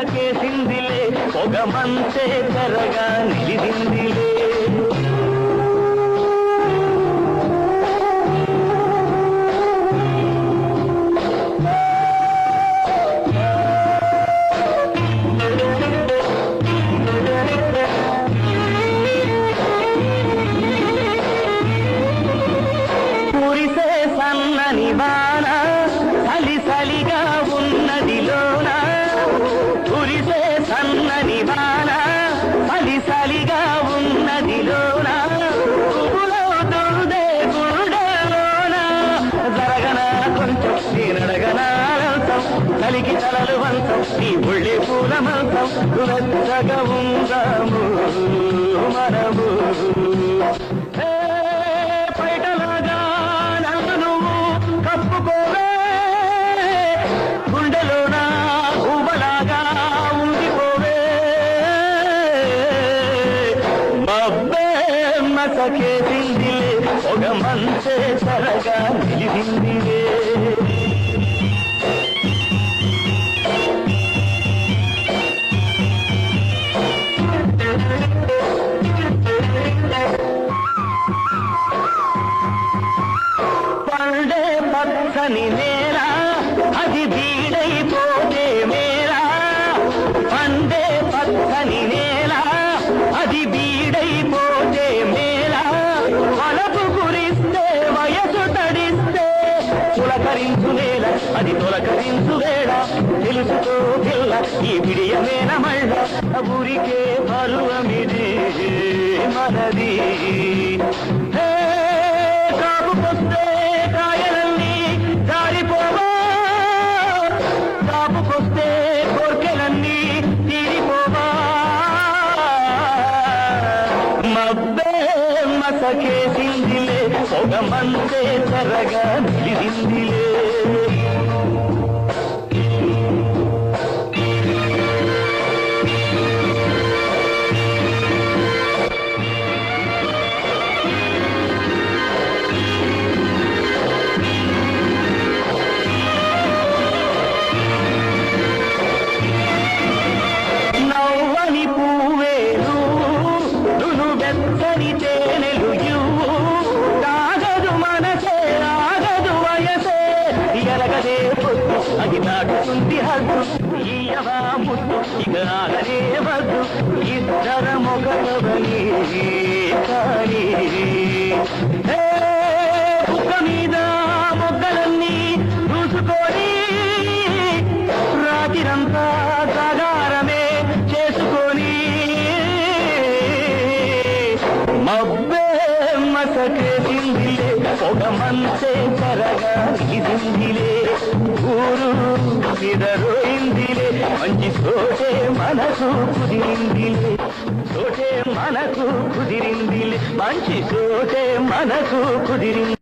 మసకేసిందిలే పొగమంతే మంచే నిలిదిందిలే కలిగి తలలు నీ ఒళ్ళి పూలమంతం. వెచ్చగా ఉందాము మనము పైటలాగా నన్ను కప్పుకోవే. గుండెలోన ఊబలాగా ఉండిపోవే. మబ్బే మసకేసిందిలే ఒక మంచే సరగా నిలిసిందిలే పచ్చని నేల అది బీడైపోతే మేలా పండే పచ్చని నేల అది బీడైపోతే మేలా వలపు గురిస్తే వయసు తడిస్తే పులకరించు నేల అది తొలకరించు వేళ. తెలుసుకో పిల్ల ఈ బిడియమేన మళ్ళ ఊరికే పరువమిది మనది. మసకేసిందిలే పొగ మందే తరగా నిలిసిందిలే నవ్వని ఎరగదే పొద్దు అది నాటుతుంది హద్దు. ఈయవా ముద్దు ఇక ఆగనే వద్దు. ఇద్దరమొకరవని కానీ. హే, మీద మొగ్గలన్నీ చూసుకొని రాత్రిరంతా జాగారమే చేసుకొని మబ్బే మసకేసిందిలే ఒక పొగమంతే కరగా ఇదిందిలే ఊరు నిదరోయిందిలే మంచి తోటే మనకు కుదిరిందిలే తోటే మనకు కుదిరిందిలే మంచి తోటే మనకు కుదిరింది